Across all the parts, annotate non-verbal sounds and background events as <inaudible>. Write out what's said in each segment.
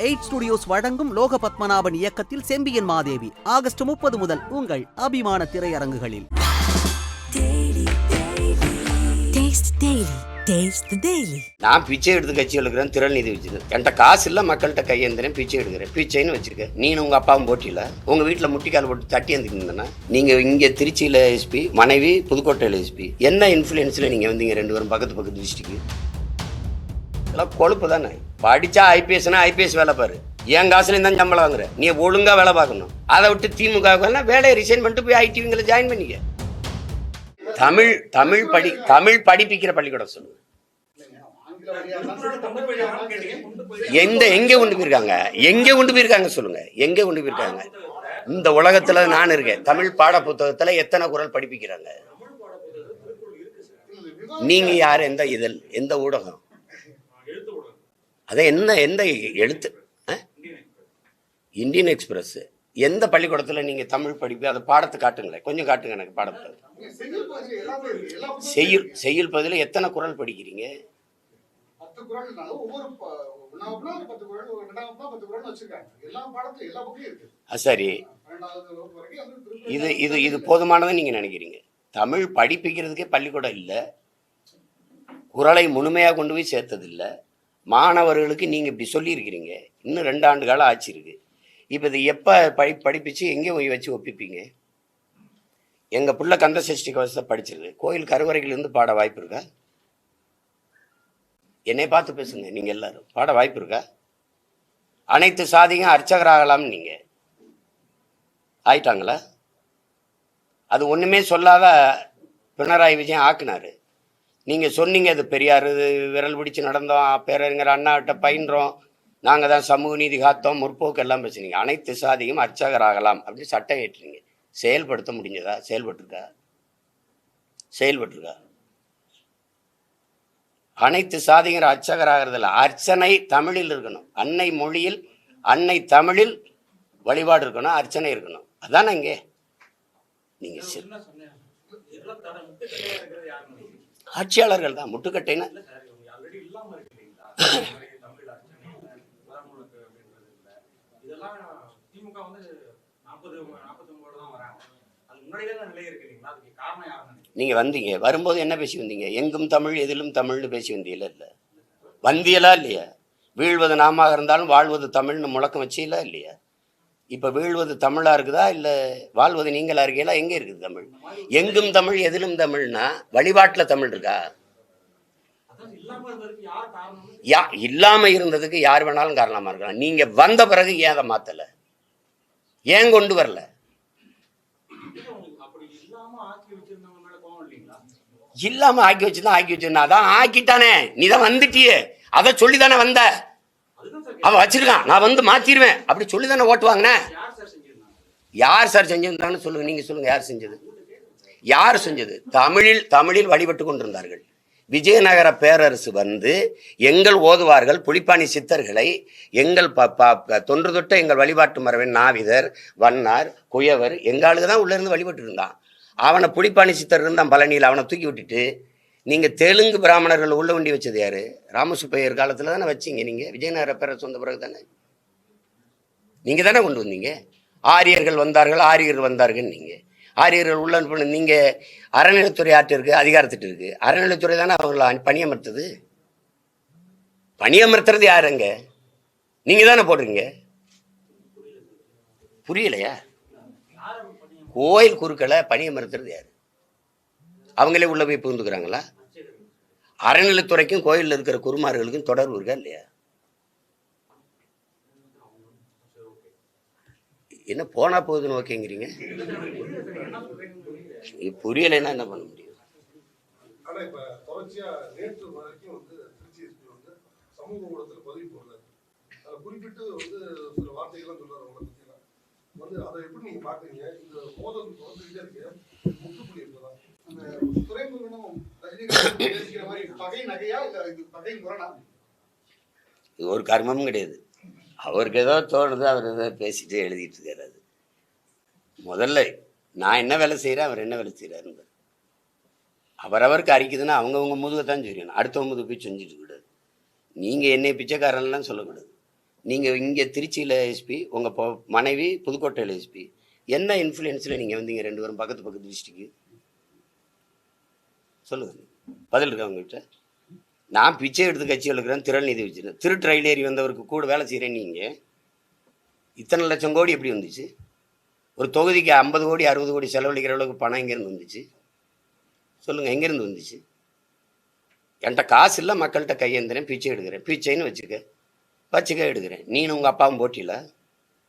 Eight studios வழங்கும் லோக பத்மநாபன் இயக்கத்தில் Sembiyan Madevi August முப்பது முதல் உங்கள் அபிமான திரையரங்குகளில். நான் பிச்சை எடுத்து கட்சி எடுக்கிறேன் திரள் நிதி வச்சுது. என்கிட்ட காசு இல்லை மக்கள்கிட்ட கையேந்திரேன் பிச்சை எடுக்கிறேன். பிச்சைன்னு வச்சிருக்க நீனும் உங்க அப்பாவும் போட்டியில. உங்க வீட்டில் முட்டிக்கால் போட்டு தட்டி இருந்தீங்கன்னா நீங்க இங்க திருச்சியில எஸ்பி மனைவி புதுக்கோட்டையில் எஸ்பி என்ன இன்ஃப்ளூயன்ஸ்ல நீங்க வந்தீங்க ரெண்டு பேரும் பக்கத்து பக்கத்து டிஸ்ட்ரிக்ட் இதெல்லாம் கொழுப்பு தானே. படிச்சா ஐபிஎஸ்னா ஐபிஎஸ் வேலை பாரு. என் காசுல தான் சம்பளம் வாங்குற. நீ ஒழுங்கா வேலை பார்க்கணும். அதை விட்டு திமுக வேலையை ரிசைன் பண்ணிட்டு போய் ஐடிவிங்களை ஜாயின் பண்ணிக்க. தமிழ் தமிழ் படி தமிழ் படிப்பிக்கிற பள்ளிக்கூடம் சொல்லுங்க. எந்த எங்கே கொண்டு போயிருக்காங்க? எங்கே கொண்டு போயிருக்காங்க சொல்லுங்க. எங்கே கொண்டு போயிருக்காங்க? இந்த உலகத்துல நான் இருக்கேன். தமிழ் பாட புத்தகத்துல எத்தனை குரல் படிப்பிக்கிறாங்க? நீங்க யார்? எந்த இதழ் எந்த ஊடகம்? அதை என்ன எந்த எழுத்து? இந்தியன் எக்ஸ்பிரஸ் எந்த பள்ளிக்கூடத்துல நீங்க தமிழ் படிப்பு அதை பாடத்தை காட்டுங்களேன். கொஞ்சம் காட்டுங்க எனக்கு பாடத்தை செய்யுள் செய்யுள் பதில எத்தனை குரல் படிக்கிறீங்க? சரி. இது இது இது போதுமானதை நீங்க நினைக்கிறீங்க. தமிழ் படிப்பிக்கிறதுக்கே பள்ளிக்கூடம் இல்லை. குரலை முழுமையாக கொண்டு போய் சேர்த்தது இல்லை மாணவர்களுக்கு நீங்கள் இப்படி சொல்லியிருக்கிறீங்க. இன்னும் ரெண்டு ஆண்டு காலம் ஆச்சு இப்போ இது எப்போ படி படிப்பிச்சு எங்கே போய் வச்சு ஒப்பிப்பீங்க? எங்கள் பிள்ளை கந்த சஷ்டி கவசத்தை படிச்சிருக்கு. கோயில் கருவறைகள் பாட வாய்ப்பு இருக்கா? என்னை பார்த்து பேசுங்க நீங்கள் எல்லாரும். பாட வாய்ப்பு இருக்கா? அனைத்து சாதியும் அர்ச்சகராகலாம்னு நீங்கள் ஆயிட்டாங்களா? அது ஒன்றுமே சொல்லாத பினராயி விஜயன் ஆக்குனாரு. நீங்கள் சொன்னீங்க அது பெரியார் இது விரல் பிடிச்சு நடந்தோம் பேரறிஞர் அண்ணாட்ட பயின்றோம். நாங்கள் தான் சமூக நீதி காத்தோம் முற்போக்கு எல்லாம் பேசுனீங்க. அனைத்து சாதியும் அர்ச்சகராகலாம் அப்படி சட்டம் ஏற்றுறீங்க செயல்படுத்த முடிஞ்சதா? செயல்பட்டுருக்கா? செயல்பட்டுருக்கா? அனைத்து சாதிகிற அர்ச்சகராகிறதில்ல அர்ச்சனை தமிழில் இருக்கணும். அன்னை மொழியில் அன்னை தமிழில் வழிபாடு இருக்கணும் அர்ச்சனை இருக்கணும். அதானே இங்கே? நீங்கள் ஆட்சியாளர்கள் தான் முட்டுக்கட்டைன்னா? <laughs> நீங்க வந்தீங்க வரும்போது என்ன பேசி வந்தீங்க? எங்கும் தமிழ் எதிலும் தமிழ்னு பேசி வந்தீங்களா இல்ல? வந்தியலா இல்லையா? வீழ்வது நாமாக இருந்தாலும் வாழ்வது தமிழ்னு முழக்கம் வச்சீங்களா இல்லையா? இப்போ வீழ்வது தமிழாக இருக்குதா இல்லை வாழ்வது நீங்களாக இருக்கீங்களா எங்கே இருக்குது தமிழ் எங்கும் தமிழ் எதிலும் தமிழ்னா வழிபாட்டில் தமிழ் இருக்கா யா இல்லாமல் இருந்ததுக்கு யார் வேணாலும் காரணமாக இருக்கலாம் நீங்கள் வந்த பிறகு ஏன் அதை மாற்றலை ஏன் கொண்டு வரல இல்லாமல் ஆக்கி வச்சிருந்தவங்க ஆக்கி வச்சுதான் ஆக்கி அதான் ஆக்கிட்டானே நீ தான் வந்துட்டியே அதை சொல்லி தானே வந்த அவன் வச்சிருக்கான். நான் வந்து மாத்திருவேன். அப்படி சொல்லி தானே ஓட்டு வாங்கினேன். யார் சார் செஞ்சிருந்தாங்க செஞ்சிருந்தான்னு சொல்லுங்க. நீங்க சொல்லுங்க யார் செஞ்சது? யார் செஞ்சது? தமிழில் தமிழில் வழிபட்டு கொண்டிருந்தார்கள். விஜயநகர பேரரசு வந்து எங்கள் ஓதுவார்கள் புலிப்பாணி சித்தர்களை எங்கள் ப ப- தொன்று தொட்ட எங்கள் வழிபாட்டு மரபின் நாவிதர் வண்ணார் குயவர் எங்காளுக்கு தான் உள்ளேருந்து வழிபட்டு இருந்தான் அவனை புலிப்பாணி சித்தர் இருந்தான் பழனியில். அவனை தூக்கி விட்டுட்டு நீங்கள் தெலுங்கு பிராமணர்கள் உள்ள வண்டி வச்சது யார்? ராமசுப்பையர் காலத்தில் தானே வச்சீங்க நீங்கள் விஜயநகர பேரரசு சொந்த பிறகு தானே? நீங்கள் தானே கொண்டு வந்தீங்க? ஆரியர்கள் வந்தார்கள் ஆரியர்கள் வந்தார்கள் நீங்கள் ஆரியர்கள் உள்ள நீங்கள் அறநிலைத்துறை ஆற்றிருக்கு இருக்கு? அதிகாரத்திட்டு இருக்கு. அறநிலைத்துறை தானே அவங்கள பணியமர்த்தது? பணியமர்த்துறது யாருங்க நீங்கள் தானே போடுறீங்க புரியலையா? கோயில் குறுக்களை பணியமர்த்துறது யாரு? அவங்களே உள்ள போய் புகுந்துக்கிறாங்களா? அறநிலைத்துறைக்கும் கோயிலில் இருக்கிற குருமார்களுக்கும் தொடர்பு இருக்கா இல்லையா? என்ன போனா போகுதுன்னு ஓகேங்கிறீங்க புரியலைன்னா என்ன பண்ண முடியும்? குறிப்பிட்டு வந்து சில வார்த்தைகள்லாம் சொல்றாரு அவங்கள பத்தியெல்லாம். வந்து அதை எப்படி நீங்க பாக்குறீங்க இந்த மோதல் தொடர்ந்துகிட்டே இருக்கு. முற்றுப்புள்ளி இருக்கலாம் இது ஒரு கர்மமும் கிடையாது. அவருக்கு ஏதோ தோணுது அவர் ஏதோ பேசிட்டு எழுதிட்டு இருக்காரு அது. முதல்ல நான் என்ன வேலை செய்கிறேன் அவர் என்ன வேலை செய்கிறாருங்கிறது அவரவருக்கு அரிக்குதுன்னா அவங்கவுங்க முதுகை தான் செய்யணும் அடுத்தவங்க முதுகு போய் செஞ்சுட்டு கூடாது நீங்கள் என்னை பிச்சைக்காரன்லாம் சொல்லக்கூடாது. நீங்கள் இங்கே திருச்சியில் எஸ்பி உங்கள் மனைவி புதுக்கோட்டையில் எஸ்பி என்ன இன்ஃப்ளூயன்ஸில் நீங்கள் வந்தீங்க ரெண்டு பேரும் பக்கத்து பக்கத்து டிஸ்ட்ரிக்கு சொல்லுங்கள் பதில் இருக்கா உங்ககிட்ட? நான் பிச்சை எடுத்து கட்சி எழுக்கிறேன் திருநீதி வச்சுருந்தேன் திரு ட்ரெயின் ஏறி வந்தவருக்கு கூட வேலை செய்கிறேன் நீங்கள் இத்தனை லட்சம் கோடி எப்படி வந்துச்சு? ஒரு தொகுதிக்கு ஐம்பது கோடி அறுபது கோடி செலவழிக்கிற அளவுக்கு பணம் எங்கேருந்து வந்துச்சு? சொல்லுங்கள் எங்கேருந்து வந்துச்சு? என்கிட்ட காசு இல்லை மக்கள்கிட்ட கையேந்திரேன் பிச்சை எடுக்கிறேன். பிச்சைன்னு வச்சுக்க வச்சுக்க எடுக்கிறேன். நீனும் உங்கள் அப்பாவும் போட்டியில?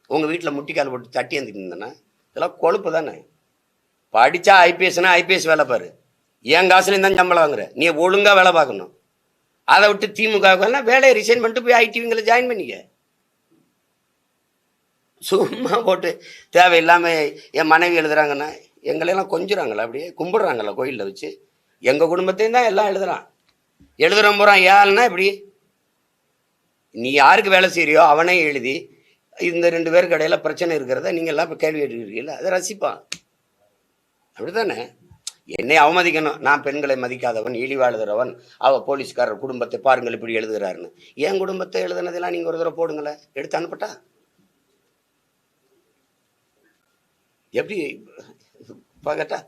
உங்கள் வீட்டில் முட்டிக்கால் போட்டு தட்டி வந்துட்டு இருந்தேன்னா? இதெல்லாம் கொழுப்பு தானே? படித்தா ஐபிஎஸ்னா ஐபிஎஸ் வேலை பாரு. என் காசுலேயும் தான் சம்பளம் வாங்குற? நீ ஒழுங்காக வேலை பார்க்கணும். அதை விட்டு திமுக வேலையை ரிசைன் பண்ணிட்டு போய் ஐடிவிங்களை ஜாயின் பண்ணிக்க. சும்மா போட்டு தேவையில்லாமல் என் மனைவி எழுதுறாங்கன்னா எங்களையெல்லாம் கொஞ்சுறாங்களா அப்படியே? கும்பிடுறாங்களா கோயிலில் வச்சு? எங்கள் குடும்பத்தையும் தான் எல்லாம் எழுதுறான். எழுதுறோம் போகிறான் ஏன்னா இப்படி? நீ யாருக்கு வேலை செய்கிறியோ அவனே எழுதி இந்த ரெண்டு பேருக்கு இடையில பிரச்சனை இருக்கிறத நீங்கள் எல்லாம் இப்போ கேள்வி எடுக்கிறீங்களா அதை ரசிப்பான். அப்படி தானே என்னை அவமதிக்கணும். நான் பெண்களை மதிக்காதவன் இழிவாழுகிறவன் அவ போலீஸ்காரர் குடும்பத்தை பாருங்கள் இப்படி எழுதுகிறாருன்னு. என் குடும்பத்தை எழுதுனதெல்லாம் நீங்கள் ஒரு தடவை போடுங்களேன். எடுத்து அனுப்பட்டா? எப்படி? பார்க்கட்டா?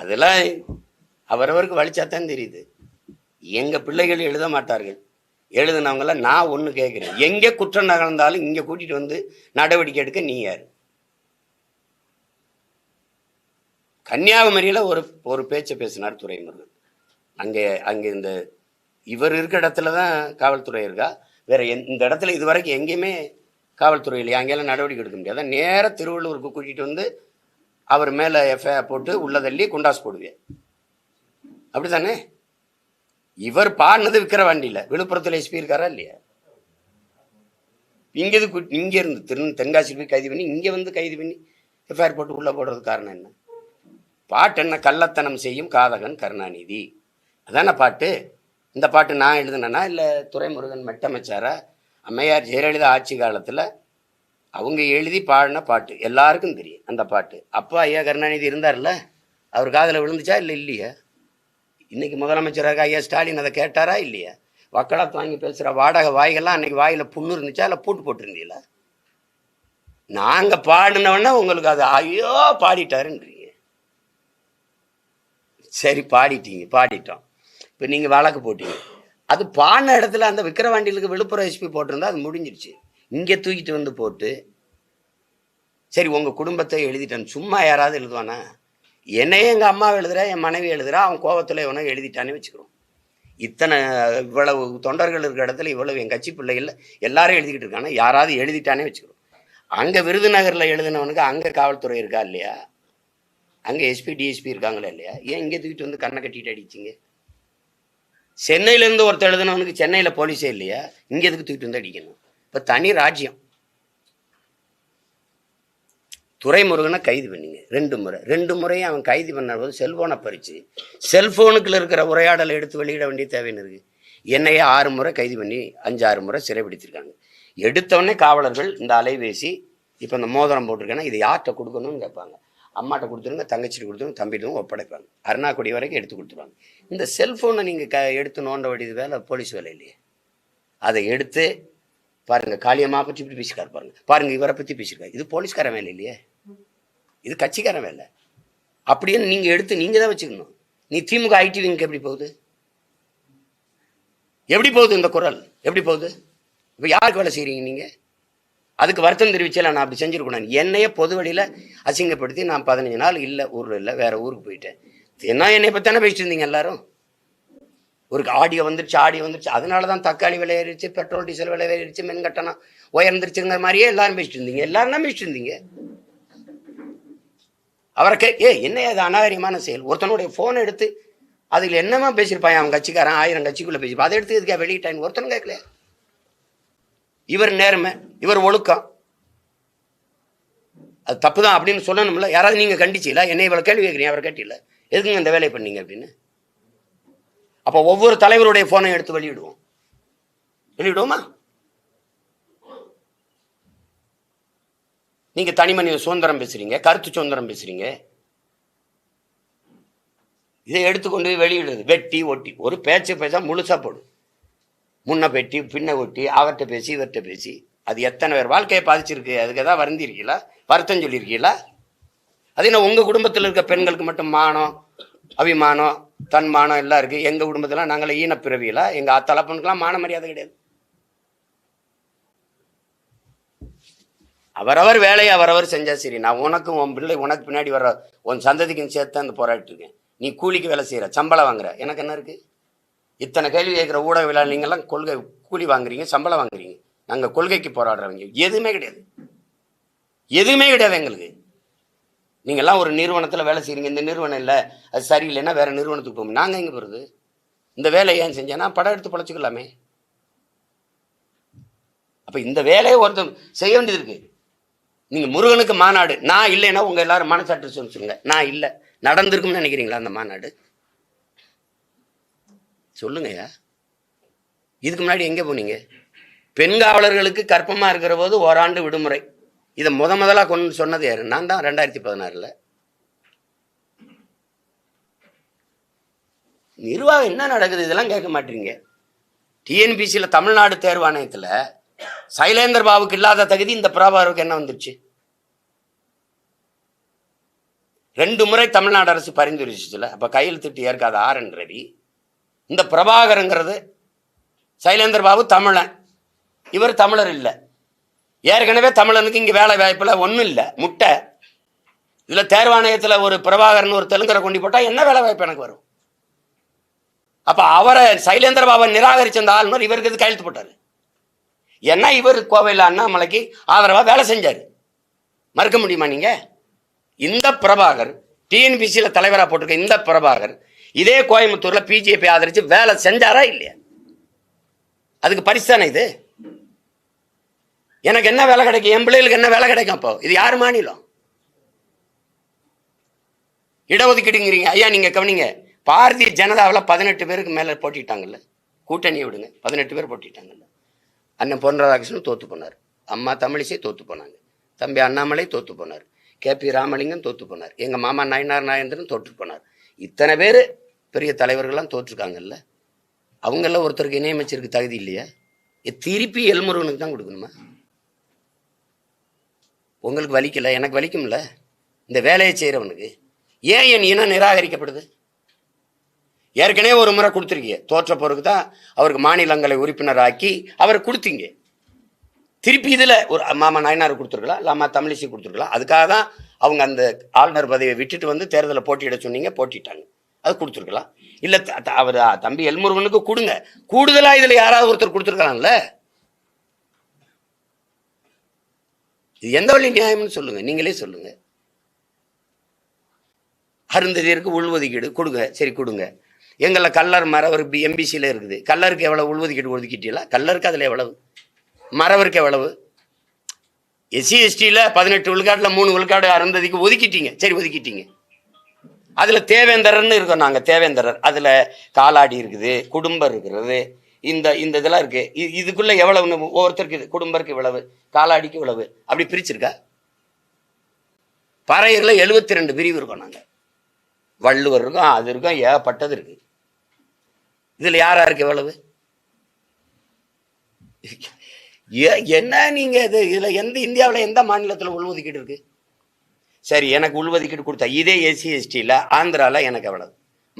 அதெல்லாம் அவரவருக்கு வலிச்சாத்தான் தெரியுது. எங்கள் பிள்ளைகள் எழுத மாட்டார்கள். எழுதுனவங்கள நான் ஒன்று கேட்குறேன் எங்கே குற்றம் நகர்ந்தாலும் இங்கே கூட்டிகிட்டு வந்து நடவடிக்கை எடுக்க நீ யார்? கன்னியாகுமரியில் ஒரு ஒரு பேச்சை பேசினார் துரைமுருகன். அங்கே அங்கே இந்த இவர் இருக்கிற இடத்துல தான் காவல்துறை இருக்கா? வேற எந் இந்த இடத்துல இது வரைக்கும் எங்கேயுமே காவல்துறை இல்லையா? அங்கெல்லாம் நடவடிக்கை எடுக்க முடியாது? நேராக திருவள்ளூருக்கு கூட்டிகிட்டு வந்து அவர் மேலே எஃப்ஐஆர் போட்டு உள்ள தள்ளி குண்டாஸ் போடுவேன் அப்படிதானே இவர் பாடினது விக்கிரவாண்டியில் விழுப்புரத்தில் எஸ்பி இருக்காரா இல்லையா? இங்கே இங்கே இருந்து திரு தென்காசி போய் கைது பண்ணி இங்கே வந்து கைது பண்ணி எஃப்ஐஆர் போட்டு உள்ளே போடுறது காரணம் என்ன? பாட்டு என்ன கள்ளத்தனம் செய்யும் காதகன் கருணாநிதி. அதான பாட்டு? இந்த பாட்டு நான் எழுதுனேனா இல்லை துரைமுருகன் மெட்டமைச்சாரா? அம்மையார் ஜெயலலிதா ஆட்சி காலத்தில் அவங்க எழுதி பாடின பாட்டு. எல்லாருக்கும் தெரியும் அந்த பாட்டு. அப்பா ஐயா கருணாநிதி இருந்தார்ல? அவர் காதில் விழுந்துச்சா இல்லை இல்லையா? இன்னைக்கு முதலமைச்சராக ஐயா ஸ்டாலின் அதை கேட்டாரா இல்லையா? வக்கலாத்து வாங்கி பேசுகிற வாடகை வாய்கள்லாம் அன்னைக்கு வாயில் புண்ணு இருந்துச்சா இல்லை பூட்டு போட்டிருந்தீங்களா? நாங்கள் பாடினவொன்னே உங்களுக்கு அது ஐயோ பாடிட்டாருன்றீங்க. சரி பாடிட்டீங்க பாடிட்டோம். இப்போ நீங்கள் வழக்கு போட்டீங்க. அது பாடின இடத்துல அந்த விக்கிரவாண்டிகளுக்கு விழுப்புரம் எஸ்பி போட்டிருந்தா அது முடிஞ்சிருச்சு. இங்கே தூக்கிட்டு வந்து போட்டு சரி உங்கள் குடும்பத்தை எழுதிட்டேன். சும்மா யாராவது எழுதுவானா? என்னையே எங்கள் அம்மா எழுதுறா என் மனைவி எழுதுறா அவன் கோவத்தில் இவனை எழுதிட்டானே வச்சுக்கிறோம். இத்தனை இவ்வளவு தொண்டர்கள் இருக்கிற இடத்துல இவ்வளவு என் கட்சி பிள்ளைகள் எல்லாரும் எழுதிக்கிட்டு இருக்காங்க. யாராவது எழுதிட்டானே வச்சுக்கிறோம். அங்கே விருதுநகரில் எழுதினவனுக்கு அங்கே காவல்துறை இருக்கா இல்லையா? அங்கே எஸ்பி டிஎஸ்பி இருக்காங்களா இல்லையா? ஏன் இங்கே தூக்கிட்டு வந்து கண்ணை கட்டிட்டு அடிச்சிங்க? சென்னையிலேருந்து ஒருத்தர் எழுதுனவனுக்கு சென்னையில் போலீஸே இல்லையா? இங்கே எதுக்கு தூக்கிட்டு வந்து அடிக்கணும்? இப்போ தனி ராஜ்யம். துரைமுருகனை கைது பண்ணிங்க. ரெண்டு முறை. ரெண்டு முறையும் அவன் கைது பண்ண போது செல்ஃபோனை பறித்து செல்ஃபோனுக்குள்ள இருக்கிற உரையாடலை எடுத்து வெளியிட வேண்டிய தேவைன்னு இருக்குது என்னையே ஆறு முறை கைது பண்ணி அஞ்சு ஆறு முறை சிறைபிடித்திருக்காங்க எடுத்தவொடனே காவலர்கள் இந்த அலைபேசி இப்போ இந்த மோதிரம் போட்டிருக்கேன்னா இது யார்கிட்ட கொடுக்கணும்னு கேட்பாங்க. அம்மாட்ட கொடுத்துருங்க தங்கச்சிட்டு கொடுத்துருங்க தம்பிட்டும் ஒப்படைப்பாங்க. அருணாக்குடி வரைக்கும் எடுத்து கொடுத்துருவாங்க. இந்த செல்ஃபோனை நீங்கள் க எடுத்து நோண்ட வேண்டியது வேலை போலீஸ் வேலை இல்லையே. அதை எடுத்து பாருங்கள் காளியம்மா பற்றி இப்படி பேசிக்காரு பாருங்க. பாருங்கள் இவரை பற்றி பேசியிருக்காரு. இது போலீஸ்காரன் வேலை இல்லையே. இது கட்சிக்காரன் வேலை. அப்படின்னு நீங்கள் எடுத்து நீங்கள் தான் வச்சுக்கணும். நீ திமுக ஐடி விங்க்கு எப்படி போகுது? எப்படி போகுது இந்த குரல்? எப்படி போகுது? இப்போ யாருக்கு வேலை செய்கிறீங்க நீங்கள் அதுக்கு வருத்தம் தெரிவிச்சல நான் அப்படி செஞ்சுருக்கணும். என்னையே பொது வழியில் அசிங்கப்படுத்தி நான் பதினஞ்சு நாள் இல்லை ஊரில் இல்லை வேறு ஊருக்கு போயிட்டேன். என்ன என்னை பற்றி தானே பேசிட்டு இருந்தீங்க எல்லாரும்? ஒரு ஆடியோ வந்துருச்சு ஆடியோ வந்துருச்சு. அதனால தான் தக்காளி விலை ஏறிடுச்சு பெட்ரோல் டீசல் விலை ஏறிடுச்சு மின் கட்டணம் உயர்ந்துருச்சுங்கிற மாதிரியே எல்லாரும் பேசிட்டு இருந்தீங்க. எல்லாரும் தான் பேசிட்டு இருந்தீங்க? அவரை கே ஏ என்ன அது அநாகரியமான செயல்? ஒருத்தனுடைய ஃபோனை எடுத்து அதில் என்னமா பேசியிருப்பான் அவன் கட்சிக்காரன்? ஆயிரம் கட்சிக்குள்ளே பேசியிருப்பான். அதை எடுத்து இதுக்காக வெளியிட்டான்? ஒருத்தனும் கேட்கல இவர் நேர்மை இவர் ஒழுக்கம். அது தப்பு தான் அப்படின்னு சொல்லணும்ல. யாராவது நீங்கள் கண்டிச்சிங்களா? என்னை இவ்வளோ கேள்வி கேட்குறீங்க அவர் கேட்டில எதுக்குங்க இந்த வேலையை பண்ணீங்க அப்படின்னு? அப்போ ஒவ்வொரு தலைவருடைய ஃபோனை எடுத்து வெளியிடுவோம். வெளியிடுவோமா? நீங்கள் தனி மனித சுதந்திரம் பேசுகிறீங்க கருத்து சுதந்திரம் பேசுகிறீங்க இதை எடுத்துக்கொண்டு போய் வெளியிடுறது. வெட்டி ஒட்டி. ஒரு பேச்சு பேச முழுசா போடும். முன்ன பெட்டி பின்ன ஒட்டி அவர்கிட்ட பேசி இவர்கிட்ட பேசி. அது எத்தனை பேர்? வாழ்க்கையை பாதிச்சிருக்கு. அதுக்கு ஏதாவது வருந்திருக்கீங்களா? வருத்தம் சொல்லியிருக்கீங்களா? அது என்ன உங்கள் குடும்பத்தில் இருக்க பெண்களுக்கு மட்டும் மானம் அபிமானம் தன்மானம் எல்லாம் இருக்குது எங்கள் குடும்பத்தில் நாங்களே ஈனப்பிறவியில் எங்கள் தலப்பனுக்கெல்லாம் மான மரியாதை கிடையாது. அவரவர் வேலையை அவரவர் செஞ்சால் சரி. நான் உனக்கும் உன் பிள்ளை உனக்கு பின்னாடி வர உன் சந்ததிக்கும் சேர்த்து அந்த போராடிட்டு இருக்கேன். நீ கூலிக்கு வேலை செய்கிற சம்பளம் வாங்குற. எனக்கு என்ன இருக்குது இத்தனை கேள்வி கேட்குற ஊடக விழா நீங்கள்லாம் கொள்கை கூலி வாங்குறீங்க சம்பளம் வாங்குறீங்க. நாங்கள் கொள்கைக்கு போராடுறவங்க. எதுவுமே கிடையாது. எதுவுமே கிடையாது எங்களுக்கு. நீங்கள்லாம் ஒரு நிறுவனத்தில் வேலை செய்கிறீங்க இந்த நிறுவனம் இல்லை. அது சரியில்லைன்னா வேறு நிறுவனத்துக்கு போகும் நாங்கள் எங்கே போகிறது இந்த வேலையை ஏன் செஞ்சேன்னா படம் எடுத்து பொழைச்சிக்கலாமே. அப்போ இந்த வேலையை ஒருத்தர் செய்ய வேண்டியது இருக்கு. நீங்கள் முருகனுக்கு மாநாடு. நான் இல்லைன்னா உங்கள் எல்லாரும் மனசாட்டு சொல்லுங்க. நான் இல்லை. நடந்திருக்கும்னு நினைக்கிறீங்களா அந்த மாநாடு? சொல்லுங்கய்யா. இதுக்கு முன்னாடி எங்கே போனீங்க? பெண் காவலர்களுக்கு கற்பமாக இருக்கிற போது ஓராண்டு விடுமுறை. இதை முத முதலாக கொண்டு சொன்னது யாரு? நான் தான் ரெண்டாயிரத்தி பதினாறில். நிர்வாகம் என்ன நடக்குது? இதெல்லாம் கேட்க மாட்டீங்க. டிஎன்பிசியில் தமிழ்நாடு தேர்வாணையத்தில் சைலேந்தர் பாபுக்கு இல்லாத தகுதி இந்த பிரபாகருக்கு என்ன வந்துருச்சு? ரெண்டு முறை தமிழ்நாடு அரசு பரிந்துரைச்சிச்சுல. அப்போ கையெழுத்திட்டு ஏற்காத ஆர் என் ரவி. இந்த பிரபாகருங்கிறது சைலேந்தர் பாபு தமிழன். இவர் தமிழர் இல்லை. ஏற்கனவே தமிழனுக்கு இங்கே வேலை வாய்ப்பில் ஒன்றும் இல்லை. முட்டை. இதில் தேர்வாணையத்தில் ஒரு பிரபாகரன் ஒரு தெலுங்கரை கொண்டு போட்டால் என்ன வேலை வாய்ப்பு எனக்கு வரும்? அப்போ அவரை சைலேந்திர பாபா நிராகரிச்ச அந்த ஆளுநர் இவருக்கு இது கையெழுத்து போட்டார்? ஏன்னா இவர் கோவையில் அண்ணாமலைக்கு ஆதரவாக வேலை செஞ்சார்? மறுக்க முடியுமா நீங்கள் இந்த பிரபாகர் டிஎன்பிசியில் தலைவராக போட்டிருக்க இந்த பிரபாகர் இதே கோயம்புத்தூரில் பிஜேபி ஆதரித்து வேலை செஞ்சாரா இல்லையா? அதுக்கு பரிசு தானே இது? எனக்கு என்ன வேலை கிடைக்கும்? என் பிள்ளைகளுக்கு என்ன வேலை கிடைக்கும் அப்போ? இது யார் மாநிலம்? இடஒதுக்கீடுங்கிறீங்க. ஐயா நீங்க கவனிங்க. பாரதிய ஜனதாவில் பதினெட்டு பேருக்கு மேலே போட்டிட்டாங்கல்ல. கூட்டணியை விடுங்க. பதினெட்டு பேர் போட்டிட்டாங்கல்ல. அண்ணன் பொன் ராதாகிருஷ்ணன் தோத்து போனார். அம்மா தமிழிசை தோத்து போனாங்க. தம்பி அண்ணாமலை தோத்து போனார். கே பி ராமலிங்கம் தோத்து போனார். எங்கள் மாமா நயனார் நாயந்திரன் தோற்று போனார். இத்தனை பேர் பெரிய தலைவர்கள்லாம் தோற்றுருக்காங்கல்ல? அவங்கெல்லாம் ஒருத்தருக்கு இணையமைச்சருக்கு தகுதி இல்லையா? திருப்பி எல்முருகனுக்கு தான் கொடுக்கணுமா? உங்களுக்கு வலிக்கல? எனக்கு வலிக்கும்ல? இந்த வேலையை செய்கிறவனுக்கு ஏன் என் இனம் நிராகரிக்கப்படுது? ஏற்கனவே ஒரு முறை கொடுத்துருக்கீங்க தோற்ற பிறகு தான் அவருக்கு மாநிலங்களை உறுப்பினராக்கி அவரை கொடுத்தீங்க. திருப்பி இதில் ஒரு மாமா நாயனார் கொடுத்துருக்கலாம் இல்லை அம்மா தமிழிசை கொடுத்துருக்கலாம். அதுக்காக தான் அவங்க அந்த ஆளுநர் பதவியை விட்டுட்டு வந்து தேர்தலில் போட்டியிட சொன்னீங்க போட்டிட்டாங்க. அது கொடுத்துருக்கலாம். இல்லை அவர் தம்பி எல்முருகனுக்கு கொடுங்க. கூடுதலாக இதில் யாராவது ஒருத்தர் கொடுத்துருக்கலாம்ல? இது எந்த வழி நியாயம்னு சொல்லுங்க. நீங்களே சொல்லுங்க. அருந்ததியருக்கு உள்ஒதுக்கீடு கொடுங்க. சரி கொடுங்க. எங்களில் கல்லர் மரவர் பி எம்பிசியில் இருக்குது. கல்லருக்கு எவ்வளவு உள்ஒதுக்கீடு ஒதுக்கிட்டீங்களா? கல்லருக்கு அதில் எவ்வளவு? மரவருக்கு எவ்வளவு? எஸ்சி எஸ்டியில் பதினெட்டு விழுக்காட்டில் மூணு விழுக்காடு அருந்ததிக்கு ஒதுக்கிட்டீங்க. சரி ஒதுக்கிட்டீங்க. அதில் தேவேந்தரர்னு இருக்கோம் நாங்கள் தேவேந்தரர். அதில் காலாடி இருக்குது குடும்பம் இருக்கிறது. இந்த இந்த இதெல்லாம் இருக்குது இது இதுக்குள்ளே எவ்வளவுன்னு ஒவ்வொருத்தருக்கு இது குடும்பருக்கு இவ்வளவு காலாடிக்கு இவ்வளவு. அப்படி பிரிச்சிருக்கா? பறையரில் எழுபத்தி ரெண்டு பிரிவு இருக்கோம் நாங்கள் வள்ளுவர் இருக்கும் அது இருக்கும் ஏகப்பட்டது இருக்கு. இதில் யார் யாருக்கு எவ்வளவு ஏ- என்ன நீங்கள் இது? இதில் எந்த இந்தியாவில் எந்த மாநிலத்தில் உள்ஒதுக்கீடு இருக்குது சரி எனக்கு உள்ஒதுக்கீடு கொடுத்தா இதே எஸ்சி எஸ்டியில் ஆந்திராவில் எனக்கு எவ்வளவு?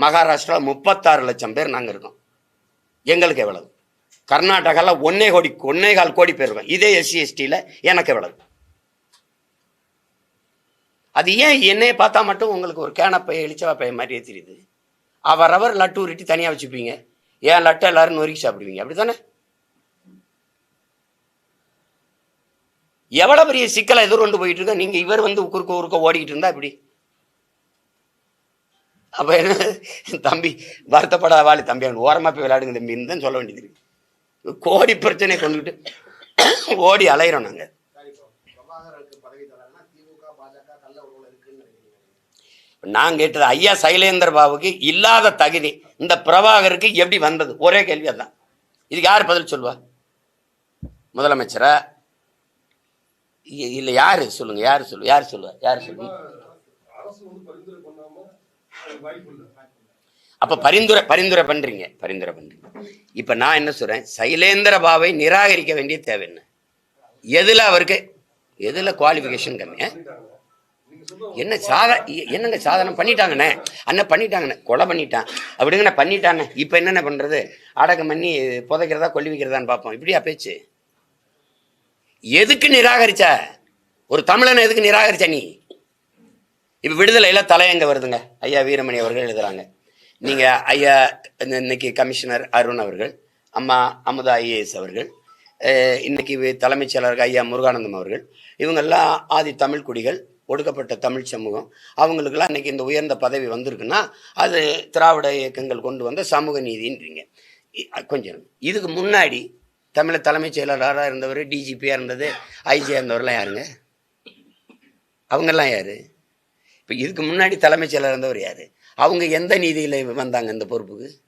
மகாராஷ்டிராவில் முப்பத்தாறு லட்சம் பேர் நாங்கள் இருக்கோம். எங்களுக்கு எவ்வளவு? கர்நாடகாவில் ஒன்னே கோடி ஒன்னே கால் கோடி பேர் இருக்கோம். இதே எஸ்சி எஸ்டியில் எனக்கு எவ்வளவு? அது ஏன் என்னைய பார்த்தா மட்டும் உங்களுக்கு ஒரு கேனப்பை எலிச்சவா பைய மாதிரியே தெரியுது? அவரவர் லட்டு உருட்டி தனியாக வச்சுப்பீங்க. ஏன் லட்டு எல்லாரும் நொறுக்கி சாப்பிடுவீங்க? அப்படி தானே எவ்வளோ பெரிய சிக்கலை எதிர்கொண்டு போயிட்டு இருக்க? நீங்கள் இவர் வந்து குறுக்க குறுக்க ஓடிக்கிட்டு இருந்தா இப்படி அப்போ என்ன? தம்பி வருத்தப்படாத வாழி தம்பி அவன் ஓரமாக போய் விளையாடுங்க தம்பின்னு தான் சொல்ல வேண்டியது இருக்கு. கோடி பிரச்சனையை கொண்டுகிட்டு ஓடி அலையிறோம் நாங்கள் நான் கேட்டது ஐயா சைலேந்தர் பாபுக்கு இல்லாத தகுதி இந்த பிரபாகருக்கு எப்படி வந்தது? ஒரே கேள்வி அதான் இதுக்கு யார் பதில் சொல்லுவா? முதலமைச்சரா? இல்ல யாரு? சொல்லுங்க யாரு சொல்லு யார் சொல்லுவா? யார் இல்லை. அப்ப பரிந்துரை பரிந்துரை பண்றீங்க. பரிந்துரை பண்றீங்க. இப்ப நான் என்ன சொல்றேன்? சைலேந்திர பாவை நிராகரிக்க வேண்டிய தேவை என்ன? எதுல அவருக்கு எதுல குவாலிஃபிகேஷன் கம்மி? என்ன சாத என்னங்க சாதனம் பண்ணிட்டாங்கண்ணே? அண்ணன் பண்ணிட்டாங்கண்ணே. கொலை பண்ணிட்டான். அப்படிங்கண்ணே பண்ணிட்டானே. இப்போ என்னென்ன பண்றது? அடக்கம் பண்ணி புதைக்கிறதா கொல்லி வைக்கிறதான்னு பார்ப்போம். இப்படியா பேச்சு? எதுக்கு நிராகரிச்ச? ஒரு தமிழனை எதுக்கு நிராகரிச்ச நீ? இப்போ விடுதலையில தலையங்க வருதுங்க? ஐயா வீரமணி அவர்கள் எழுதுறாங்க. நீங்க ஐயா இந்த- இன்னைக்கு கமிஷனர் அருண் அவர்கள் அம்மா அமுதா ஐஏஎஸ் அவர்கள் இன்னைக்கு தலைமைச் செயலர் ஐயா முருகானந்தம் அவர்கள் இவங்கெல்லாம் ஆதி தமிழ் குடிகள் ஒடுக்கப்பட்ட தமிழ் சமூகம். அவங்களுக்கெல்லாம் இன்னைக்கு இந்த உயர்ந்த பதவி வந்திருக்குன்னா அது திராவிட இயக்கங்கள் கொண்டு வந்த சமூக நீதின்றீங்க. கொஞ்சம் இதுக்கு முன்னாடி தமிழ தலைமைச் செயலராக இருந்தவர் டிஜிபியாக இருந்தது ஐஜியாக இருந்தவர்லாம் யாருங்க? அவங்கெல்லாம் யார்? இப்போ இதுக்கு முன்னாடி தலைமைச் செயலர் இருந்தவர் யார்? அவங்க எந்த நீதியில் வந்தாங்க இந்த பொறுப்புக்கு?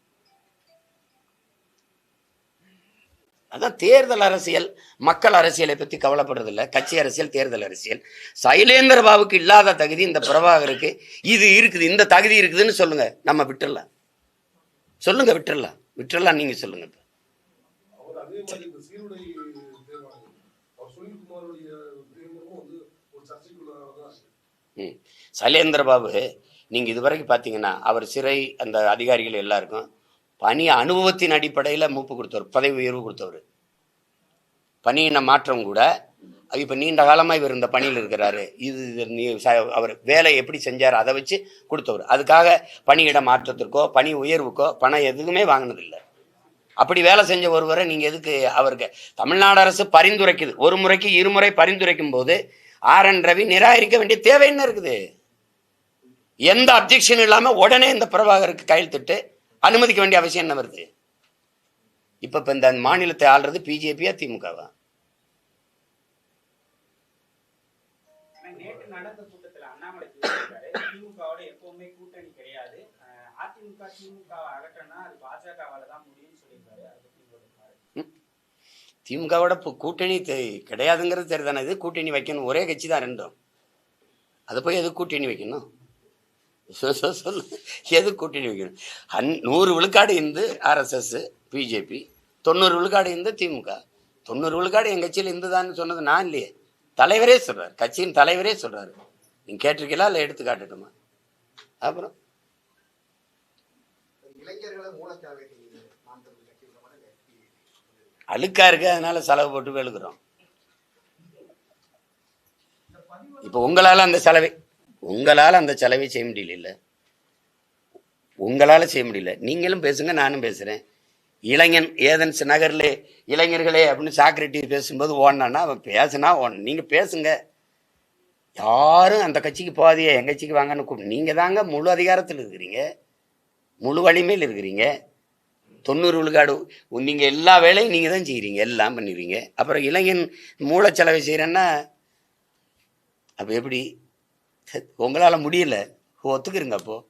அதான் தேர்தல் அரசியல் மக்கள் அரசியலை பற்றி கவலைப்படுறதில்ல. கட்சி அரசியல் தேர்தல் அரசியல். சைலேந்திர பாபுக்கு இல்லாத தகுதி இந்த பிரபாகருக்கு. இது இருக்குது இந்த தகுதி இருக்குதுன்னு சொல்லுங்கள் நம்ம விட்டுறலாம். சொல்லுங்கள் விட்டுறலாம். விட்டுடலாம் நீங்கள் சொல்லுங்கள் இப்போ. மாதிரி இந்த சீருடை தேர்வானது. அவர் சுனில்குமாருடைய தேர்தலும் வந்து ஒரு சர்ச்சைக்குள்ளதான் இருக்கு ம். சைலேந்திர பாபு நீங்கள் இதுவரைக்கும் பார்த்தீங்கன்னா அவர் சிறை அந்த அதிகாரிகள் எல்லாருக்கும் பணி அனுபவத்தின் அடிப்படையில் மூப்பு கொடுத்தவர் பதவி உயர்வு கொடுத்தவர். பணியின மாற்றம் கூட இப்போ நீண்ட காலமாக இவர் இந்த பணியில் இருக்கிறாரு. இது அவர் வேலை எப்படி செஞ்சார் அதை வச்சு கொடுத்தவர். அதுக்காக பணியிட மாற்றத்திற்கோ பணி உயர்வுக்கோ பணம் எதுவுமே வாங்கினதில்லை. அப்படி வேலை செஞ்ச ஒருவரை நீங்கள் எதுக்கு அவருக்கு? தமிழ்நாடு அரசு பரிந்துரைக்குது. ஒரு முறைக்கு இருமுறை பரிந்துரைக்கும் போது ஆர் என் ரவி நிராகரிக்க வேண்டிய தேவை என்ன இருக்குது? எந்த அப்ஜெக்ஷன் இல்லாமல் உடனே இந்த பிரபாகருக்கு கையெழுத்திட்டு அனுமதிக்க வேண்டிய அவசியம் என்ன வருது? இப்போ இப்போ இந்த மாநிலத்தை ஆள்றது பிஜேபியா திமுகவா? நடந்த அண்ணாமலை திமுகவோட எப்பவுமே கூட்டணி கிடையாது. அதிமுக திமுக அகற்றனா அது பாஜகவால தான் முடியும்னு சொல்லியிருக்காரு அதை பத்தி உங்களோட பார்வை. திமுகவோட இப்போ கூட்டணி தெ- கிடையாதுங்கிறது சரிதானே இது கூட்டணி வைக்கணும். ஒரே கட்சி தான் ரெண்டும். அதை போய் எது கூட்டணி வைக்கணும்? சொல்லு. எது கூட்டணி வைக்கணும்? அந் நூறு விழுக்காடு இருந்து ஆர்எஸ்எஸ் பிஜேபி தொண்ணூறு விழுக்காடு இருந்து திமுக. தொண்ணூறு விழுக்காடு என் கட்சியில் இந்துதான்னு சொன்னது நான் இல்லையே. தலைவரே சொல்கிறார் கட்சியின் தலைவரே சொல்கிறார் நீங்கள் கேட்டிருக்கீங்களா? இல்லை எடுத்து காட்டட்டுமா? அப்புறம். இளைஞர்களை மூலச்சாவை செய்யுது நாம் தமிழ் கட்சியில் கூட அழுக்காக அழுக்கா இருக்கு அதனால செலவு போட்டு வெளுக்கிறோம். இப்போ உங்களால அந்த செலவை உங்களால அந்த செலவை செய்ய முடியல. இல்ல உங்களால செய்ய முடியல. நீங்களும் பேசுங்க நானும் பேசுறேன். இளைஞன் ஏதன்ஸ் நகர்ல இளைஞர்களே அப்படின்னு சாக்ரட்டி பேசும்போது ஓடனான்னா அவன் பேசுனா ஓடணும் நீங்க பேசுங்க. யாரும் அந்த கட்சிக்கு போகாதியே என் கட்சிக்கு வாங்கன்னு கூப்பிடு. நீங்க தாங்க முழு அதிகாரத்தில் இருக்கிறீங்க. முழு வலிமையில் இருக்கிறீங்க. தொண்ணூறு விழுக்காடு. நீங்கள் எல்லா வேலையும் நீங்கள் தான் செய்கிறீங்க எல்லாம் பண்ணிடுவீங்க அப்புறம் இளைஞன் மூளைச்சலவை செய்கிறேன்னா அப்போ எப்படி? உங்களால் முடியல. ஒத்துக்கிறீங்க அப்போது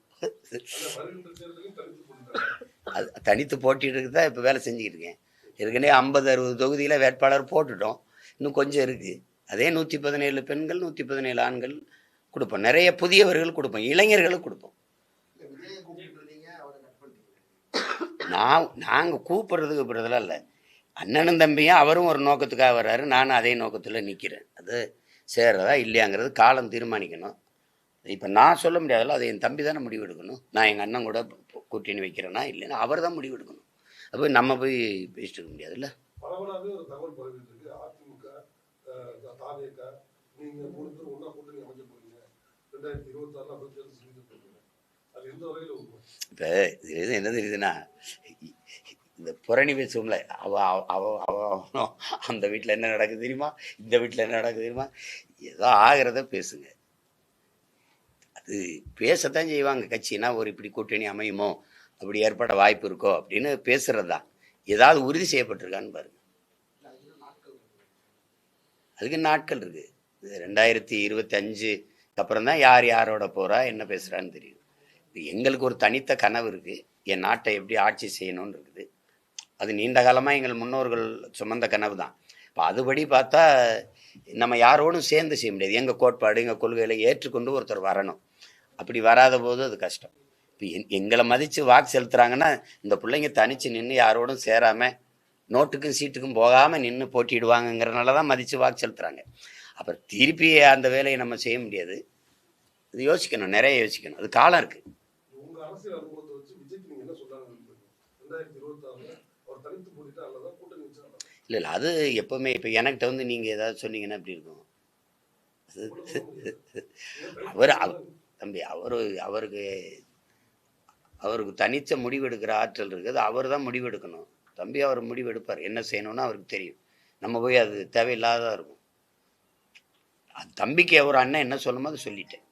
அது தனித்து போட்டிட்டு தான் இப்போ வேலை செஞ்சுக்கிட்டு இருக்கேன். ஏற்கனவே ஐம்பது அறுபது தொகுதியில் வேட்பாளர் போட்டுட்டோம். இன்னும் கொஞ்சம் இருக்குது அதே நூற்றி பதினேழு பெண்கள் நூற்றி பதினேழு ஆண்கள் கொடுப்போம். நிறைய புதியவர்கள் கொடுப்போம். இளைஞர்களுக்கு கொடுப்போம் இல்ல விஜயை கூப்பிட்டு இருந்தீங்க அவரை கட் பண்ணிட்டீங்க நான் நாங்கள் கூப்பிட்றதுக்கு கூப்பிட்றதுலாம் இல்லை. அண்ணனும் தம்பியும் அவரும் ஒரு நோக்கத்துக்காக வர்றாரு. நானும் அதே நோக்கத்தில் நிற்கிறேன் அது சேர்றதா இல்லையாங்கிறது காலம் தீர்மானிக்கணும். இப்போ நான் சொல்ல முடியாதல்ல அது என் தம்பி தானே முடிவு எடுக்கணும். நான் எங்கள் அண்ணன் கூட கூட்டின்னு வைக்கிறேன்னா இல்லைன்னா அவர் தான் முடிவு எடுக்கணும். அப்போ நம்ம போய் பேசிட்டு இருக்க முடியாதுல்ல? அதிமுக இப்போ என்ன தெரியுதுன்னா இந்த புரணி பேசுவோம்ல அவ அவ- அவ அவ அவ- அந்த வீட்டில் என்ன நடக்குது தெரியுமா? இந்த வீட்டில் என்ன நடக்குது தெரியுமா? ஏதோ ஆகிறத பேசுங்க. அது பேசத்தான் செய்வாங்க. கட்சினா ஒரு இப்படி கூட்டணி அமையுமோ அப்படி ஏற்பட வாய்ப்பு இருக்கோ அப்படின்னு பேசுறது தான் ஏதாவது உறுதி செய்யப்பட்டிருக்கான்னு பாருங்க. அதுக்கு நாட்கள் இருக்குது ரெண்டாயிரத்தி இருபத்தி அஞ்சு அப்புறம் தான் யார் யாரோட போறா என்ன பேசுறான்னு தெரியும். எங்களுக்கு ஒரு தனித்த கனவு இருக்குது என் நாட்டை எப்படி ஆட்சி செய்யணும்னு இருக்குது அது நீண்ட காலமாக எங்கள் முன்னோர்கள் சுமந்த கனவு தான் இப்போ அதுபடி பார்த்தா நம்ம யாரோடும் சேர்ந்து செய்ய முடியாது. எங்கள் கோட்பாடு எங்கள் கொள்கைகளை ஏற்றுக்கொண்டு ஒருத்தர் வரணும். அப்படி வராத போது அது கஷ்டம். இப்போ எங் எங்களை மதித்து வாக்கு செலுத்துகிறாங்கன்னா இந்த பிள்ளைங்க தனித்து நின்று யாரோடும் சேராமல் நோட்டுக்கும் சீட்டுக்கும் போகாமல் நின்று போட்டிடுவாங்கங்கிறனால தான் மதித்து வாக்கு செலுத்துகிறாங்க அப்புறம் திருப்பி அந்த வேலையை நம்ம செய்ய முடியாது. இது யோசிக்கணும் நிறைய யோசிக்கணும். அது காலம் இருக்குது உங்க அரசியல் அனுபவத்தை வச்சு விஜய்க்கு நீங்க என்ன சொல்லலாம்னு விரும்புறீங்க ரெண்டாயிரத்தி இருபத்தி ஆறுல அவர் தனித்து போட்டிட்டா அல்லதா கூட்டணி வச்சா நல்லதா? இல்லை இல்லை. அது எப்போவுமே இப்போ எனக்கிட்ட வந்து நீங்கள் ஏதாவது சொன்னீங்கன்னா எப்படி இருக்கும். அவர் தம்பி அவர் அவருக்கு அவருக்கு தனித்த முடிவெடுக்கிற ஆற்றல் இருக்குது. அவர் தான் முடிவெடுக்கணும். தம்பி அவர் முடிவெடுப்பார். என்ன செய்யணும்னு அவருக்கு தெரியும். நம்ம போய் அது தேவையில்லாததாக இருக்கும். அது தம்பிக்கு எவர் அண்ணன் என்ன சொல்லுமோ அதை சொல்லிட்டேன்.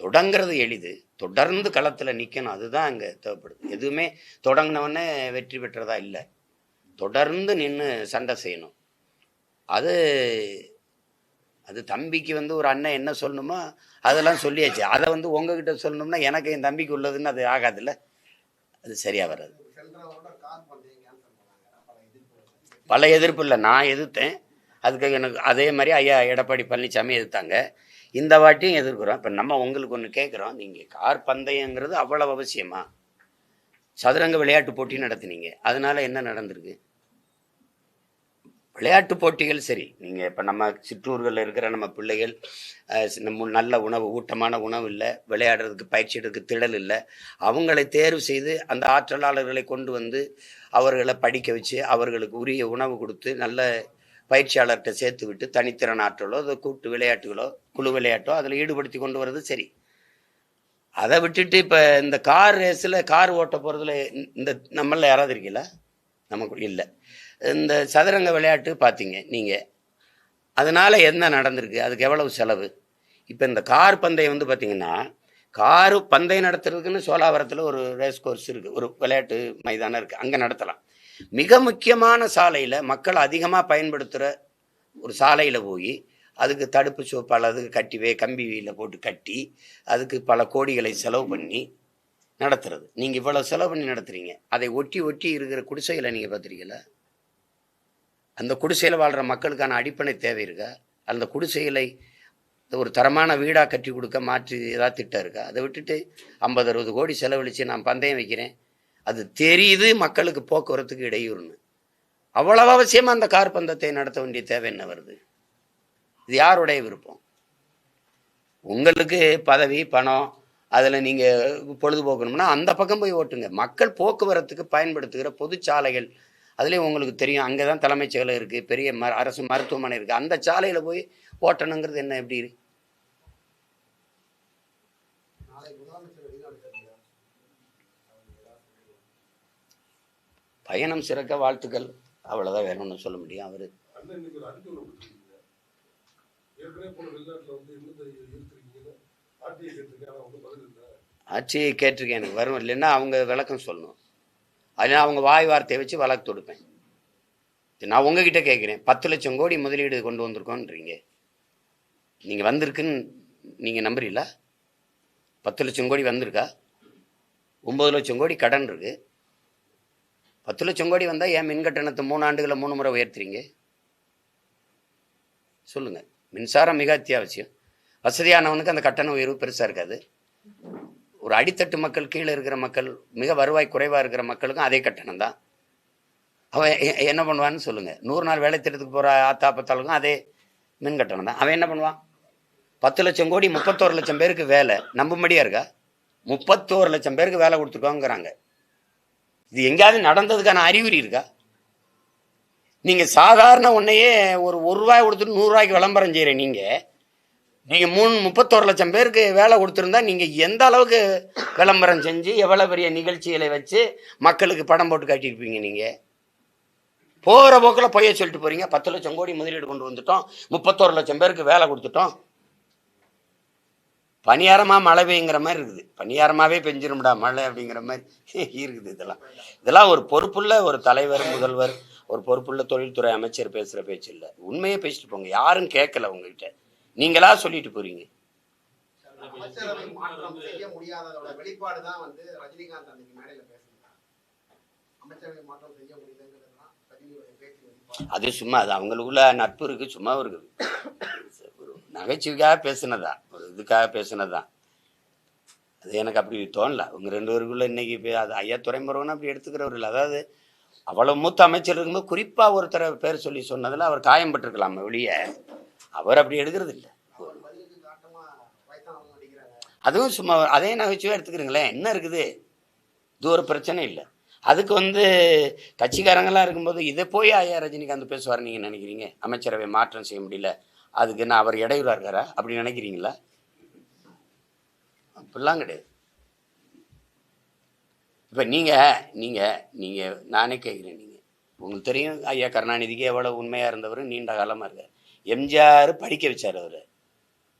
தொடங்கிறது எளிது. தொடர்ந்து களத்தில் நிற்கணும் அதுதான் அங்கே தேவைப்படுது. எதுவுமே தொடங்கினவொடனே வெற்றி பெற்றதா இல்லை. தொடர்ந்து நின்று சண்டை செய்யணும். அது அது தம்பிக்கு வந்து ஒரு அண்ணன் என்ன சொல்லணுமோ அதெல்லாம் சொல்லியாச்சு. அதை வந்து உங்ககிட்ட சொல்லணும்னா எனக்கு என் தம்பிக்கு உள்ளதுன்னு அது ஆகாதுல்ல? அது சரியாக வராது. பல எதிர்ப்பு பல எதிர்ப்பு இல்லை. நான் எதிர்த்தேன். அதுக்கு எனக்கு அதே மாதிரி ஐயா எடப்பாடி பழனிசாமி எதிர்த்தாங்க. இந்த வாட்டியும் எதிர்க்கிறோம். இப்போ நம்ம உங்களுக்கு ஒன்று கேட்குறோம். நீங்கள் கார் பந்தயங்கிறது அவ்வளவு அவசியமா? சதுரங்க விளையாட்டு போட்டி நடத்தினீங்க. அதனால என்ன நடந்திருக்கு? விளையாட்டு போட்டிகள் சரி. நீங்கள் இப்போ நம்ம சிற்றூர்களில் இருக்கிற நம்ம பிள்ளைகள் நம்ம நல்ல உணவு ஊட்டமான உணவு இல்லை விளையாடுறதுக்கு பயிற்சி எடுக்க திடல் இல்லை. அவங்களை தேர்வு செய்து அந்த ஆற்றலாளர்களை கொண்டு வந்து அவர்களை படிக்க வச்சு அவர்களுக்கு உரிய உணவு கொடுத்து நல்ல பயிற்சியாளர்கிட்ட சேர்த்து விட்டு தனித்திறன் ஆற்றலோ அதை கூட்டு விளையாட்டுகளோ குழு விளையாட்டோ அதில் ஈடுபடுத்தி கொண்டு வர்றது சரி. அதை விட்டுட்டு இப்போ இந்த கார் ரேஸில் கார் ஓட்ட போகிறதுல இந்த நம்மளில் யாராவது இருக்கீங்களா? நமக்கு இல்லை. இந்த சதுரங்க விளையாட்டு பார்த்தீங்க நீங்கள் அதனால் என்ன நடந்திருக்கு? அதுக்கு எவ்வளவு செலவு? இப்போ இந்த கார் பந்தயம் வந்து பார்த்தீங்கன்னா காரு பந்தயம் நடத்துறதுக்குன்னு சோலாவரத்தில் ஒரு ரேஸ் கோர்ஸ் இருக்குது ஒரு விளையாட்டு மைதானம் இருக்குது அங்கே நடத்தலாம். மிக முக்கியமான சாலையில் மக்கள் அதிகமாக பயன்படுத்துகிற ஒரு சாலையில் போய் அதுக்கு தடுப்பு சோ பல அதுக்கு கட்டி கம்பி கம்பியில் போட்டு கட்டி அதுக்கு பல கோடிகளை செலவு பண்ணி நடத்துறது. நீங்கள் இவ்வளோ செலவு பண்ணி நடத்துறீங்க. அதை ஒட்டி ஒட்டி இருக்கிற குடிசைகளை நீங்கள் பார்த்துருக்கீங்களா? அந்த குடிசையில் வாழ்கிற மக்களுக்கான அடிப்படை தேவை இருக்கா? அந்த குடிசைகளை ஒரு தரமான வீடாக கட்டி கொடுக்க மாற்று ஏதாவது திட்டம் இருக்கா? அதை விட்டுட்டு ஐம்பது அறுபது கோடி செலவழித்து நான் பந்தயம் வைக்கிறேன். அது தெரியுது மக்களுக்கு போக்குவரத்துக்கு இடையூறுன்னு. அவ்வளவு அவசியமாக அந்த கார் பந்தத்தை நடத்த வேண்டிய தேவை என்ன வருது? இது யாருடைய விருப்பம்? உங்களுக்கு பதவி பணம் அதில் நீங்கள் பொழுதுபோக்கணும்னா அந்த பக்கம் போய் ஓட்டுங்க. மக்கள் போக்குவரத்துக்கு பயன்படுத்துகிற பொதுச்சாலைகள் அதுலேயும் உங்களுக்கு தெரியும். அங்கே தான் தலைமைச் செயலகம் இருக்குது பெரிய ம அரசு மருத்துவமனை இருக்குது அந்த சாலையில் போய் ஓட்டணுங்கிறது என்ன எப்படி இருக்கு? பயணம் சிறக்க வாழ்த்துக்கள். அவ்வளோதான் வேணும்னு சொல்ல முடியும் அவர் அண்ணன் இன்னைக்கு ஒரு அறிக்கை ஒன்று கொடுத்துருக்கீங்க ஏற்கனவே வந்து இருக்கிறீங்கன்னு ஆர்டிஐ கேட்டிருக்கேன் பதில் இல்லை. ஆட்சியை கேட்டிருக்கேன் எனக்கு வரும். இல்லைன்னா அவங்க விளக்கம் சொல்லணும். அதனால் அவங்க வாய் வார்த்தையை வச்சு வழக்கு தொடுப்பேன். நான் உங்ககிட்ட கேட்குறேன். பத்து லட்சம் கோடி முதலீடு கொண்டு வந்திருக்கோன்றீங்க. நீங்கள் வந்திருக்குன்னு நீங்கள் நம்புறீங்களா? பத்து லட்சம் கோடி வந்திருக்கா? ஒம்பது லட்சம் கோடி கடன் இருக்கு. பத்து லட்சம் கோடி வந்தால் ஏன் மின் கட்டணத்தை மூணு ஆண்டுகளை மூணு முறை உயர்த்துறீங்க? சொல்லுங்கள் மின்சாரம் மிக அத்தியாவசியம். வசதியானவனுக்கு அந்த கட்டண உயர்வு பெருசாக இருக்காது. ஒரு அடித்தட்டு மக்கள் கீழே இருக்கிற மக்கள் மிக வருவாய் குறைவாக இருக்கிற மக்களுக்கும் அதே கட்டணம் தான். அவன் என்ன பண்ணுவான்னு சொல்லுங்கள் நூறு நாள் வேலை திட்டத்துக்கு போகிற ஆத்தா பத்தாளுக்கும் அதே மின் கட்டணம் தான். அவன் என்ன பண்ணுவான்? பத்து லட்சம் கோடி முப்பத்தோரு லட்சம் பேருக்கு வேலை. நம்பும்படியாக இருக்கா? முப்பத்தோரு லட்சம் பேருக்கு வேலை கொடுத்துருக்கோங்கிறாங்க. இது எங்கேயாவது நடந்ததுக்கான அறிகுறி இருக்கா? நீங்கள் சாதாரண ஒன்றையே ஒரு ஒரு ரூபாய் கொடுத்துட்டு நூறுரூவாய்க்கு விளம்பரம் செய்கிற நீங்கள் நீங்கள் மூணு முப்பத்தோரு லட்சம் பேருக்கு வேலை கொடுத்துருந்தா நீங்கள் எந்த அளவுக்கு விளம்பரம் செஞ்சு எவ்வளோ பெரிய நிகழ்ச்சிகளை வச்சு மக்களுக்கு படம் போட்டு காட்டியிருப்பீங்க நீங்கள் போகிற போக்கில் பொய்ய சொல்லிட்டு போகிறீங்க பத்து லட்சம் கோடி முதலீடு கொண்டு வந்துட்டோம். முப்பத்தோரு லட்சம் பேருக்கு வேலை கொடுத்துட்டோம். பணியாரமாக மழை பெய்யுங்கிற மாதிரி இருக்குது. பணியாரமாகவே பெஞ்சிரும்டா மழை அப்படிங்கிற மாதிரி இருக்குது இதெல்லாம். இதெல்லாம் ஒரு பொறுப்புள்ள ஒரு தலைவர் முதல்வர் ஒரு பொறுப்புள்ள தொழில்துறை அமைச்சர் பேசுகிற பேச்சு இல்லை உண்மையே பேசிட்டு போங்க. யாரும் கேட்கல உங்ககிட்ட. நீங்களா சொல்லிட்டு போறீங்க. அது சும்மா அது அவங்களுக்குள்ள நட்பு இருக்கு சும்மா இருக்குது ஒரு நகைச்சுவைக்காக பேசுனதா ஒரு இதுக்காக பேசுனதா. அது எனக்கு அப்படி தோணல. அவங்க ரெண்டு பேருக்குள்ள இன்னைக்கு அது ஐயா துறைமுருகன் அப்படி எடுத்துக்கிறவர் இல்லை அதாவது அவ்வளவு மூத்த அமைச்சர் இருக்கும்போது குறிப்பாக ஒருத்தரை பேர் சொல்லி சொன்னதில் அவர் காயம்பட்டிருக்கலாம் வெளியே. அவர் அப்படி எடுக்கிறது இல்லை அதுவும் சும்மா அதே நகைச்சுவை எடுத்துக்கிறீங்களேன் என்ன இருக்குது? இது ஒரு பிரச்சனை இல்லை. அதுக்கு வந்து கட்சிக்காரங்களாம் இருக்கும்போது இதை போய் ஐயா ரஜினிகாந்த் பேசுவார் நீங்கள் நினைக்கிறீங்க? அமைச்சரவை மாற்றம் செய்ய முடியல. அதுக்கு என்ன அவர் இடையூறா இருக்காரா? அப்படி நினைக்கிறீங்களா? அப்படிலாம் கிடையாது. இப்போ நீங்கள் நீங்கள் நீங்கள் நானே கேட்குறேன் நீங்கள் உங்களுக்கு தெரியும் ஐயா கருணாநிதிக்கு எவ்வளோ உண்மையாக இருந்தவர் நீண்ட காலமாக இருக்கார். எம்ஜிஆர் படிக்க வச்சார் அவர்.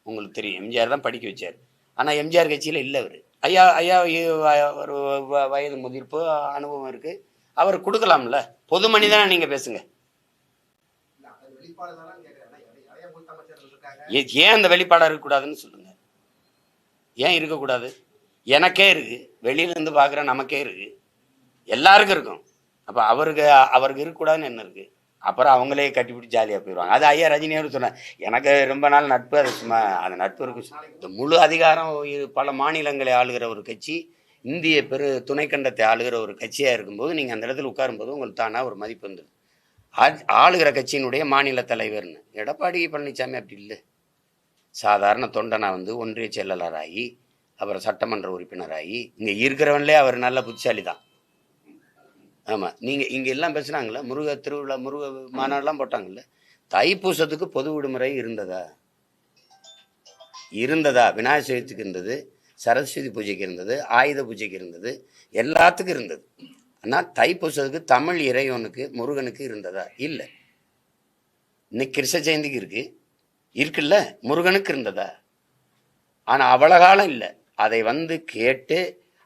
உங்களுக்கு தெரியும் எம்ஜிஆர் தான் படிக்க வச்சார். ஆனால் எம்ஜிஆர் கட்சியில் இல்லை அவர். ஐயா ஐயா ஒரு வ- வயது முதிர்ப்பு அனுபவம் இருக்குது அவர் கொடுக்கலாம்ல. பொது மனிதனாக நீங்கள் பேசுங்க. ஏ- ஏன் அந்த வெளிப்பாடாக இருக்கக்கூடாதுன்னு சொல்லுங்கள் ஏன் இருக்கக்கூடாது? எனக்கே இருக்கு. வெளியிலேருந்து பார்க்குற நமக்கே இருக்கு. எல்லாருக்கும் இருக்கும். அப்போ அவருக்கு அவருக்கு இருக்கக்கூடாதுன்னு என்ன இருக்குது அப்புறம் அவங்களே கட்டிப்பிடி ஜாலியாக போயிடுவாங்க அது ஐயா ரஜினியோடு சொன்னேன் எனக்கு ரொம்ப நாள் நட்பு அது சும்மா அந்த நட்பு இருக்கு இந்த முழு அதிகாரம் இது பல மாநிலங்களை ஆளுகிற ஒரு கட்சி இந்திய பெரு துணைக்கண்டத்தை ஆளுகிற ஒரு கட்சியாக இருக்கும்போது நீங்கள் அந்த இடத்துல உட்காரும்போது உங்களுக்கு தானாக ஒரு மதிப்பு வந்துடும் ஆ- ஆளுகிற கட்சியினுடைய மாநில தலைவர்னு. எடப்பாடி பழனிசாமி அப்படி இல்லை. சாதாரண தொண்டனா வந்து ஒன்றிய செயலாளராகி அப்புறம் சட்டமன்ற உறுப்பினராகி இங்கே இருக்கிறவன்லே அவர் நல்ல புத்திசாலி தான் ஆமாம் நீங்கள் இங்கே எல்லாம் பேசுனாங்கல்ல முருக திருவிழா முருக மாநாடுலாம் போட்டாங்கல்ல தைப்பூசத்துக்கு பொது விடுமுறை இருந்ததா? இருந்ததா? விநாயகர் சதுர்த்திக்கு இருந்தது சரஸ்வதி பூஜைக்கு இருந்தது ஆயுத பூஜைக்கு இருந்தது எல்லாத்துக்கும் இருந்தது. ஆனால் தைப்பூசத்துக்கு தமிழ் இறைவனுக்கு முருகனுக்கு இருந்ததா? இல்லை. இன்னைக்கு கிருஷ்ண ஜெயந்திக்கு இருக்குது இருக்குல்ல முருகனுக்கு இருந்ததா? ஆனால் அவ்வளோ காலம் இல்லை. அதை வந்து கேட்டு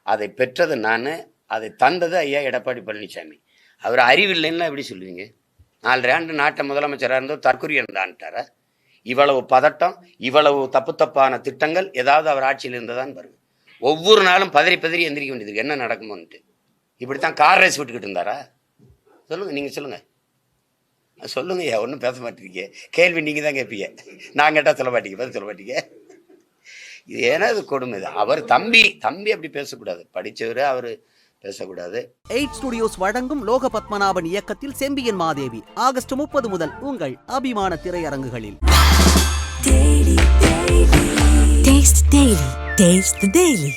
அதை பெற்றது நான் அதை தந்தது ஐயா எடப்பாடி பழனிசாமி. அவர் அறிவில்லைன்னா எப்படி சொல்லுவீங்க? நாலரை ஆண்டு நாட்டை முதலமைச்சராக இருந்தோ தற்குரியன் தான்ட்டார இவ்வளவு பதட்டம் இவ்வளவு தப்பு தப்பான திட்டங்கள் ஏதாவது அவர் ஆட்சியில் இருந்ததான்னு பாருங்க. ஒவ்வொரு நாளும் பதறி பதறி எந்திரிக்க வேண்டியது என்ன நடக்குமோன்ட்டு. இப்படித்தான் கார் ரேஸ் விட்டுக்கிட்டு இருந்தாரா? சொல்லுங்க நீங்க சொல்லுங்க. சொல்லுங்க ஐயா ஒன்றும் பேச மாட்டேங்க கேள்வி நீங்க தான் கேட்பீங்க நான் கேட்டால் சொல்ல மாட்டீங்க பதில் சொல்ல மாட்டீங்க. இது ஏன்னா இது கொடுமை இது அவர் தம்பி தம்பி அப்படி பேசக்கூடாது படிச்சவர் அவர் பேசக்கூடாது எயிட் ஸ்டுடியோஸ் வழங்கும் லோக பத்மநாபன் இயக்கத்தில் செம்பியன் மாதேவி ஆகஸ்ட் முப்பது முதல் உங்கள் அபிமான திரையரங்குகளில் Taste Daily. Taste the Daily.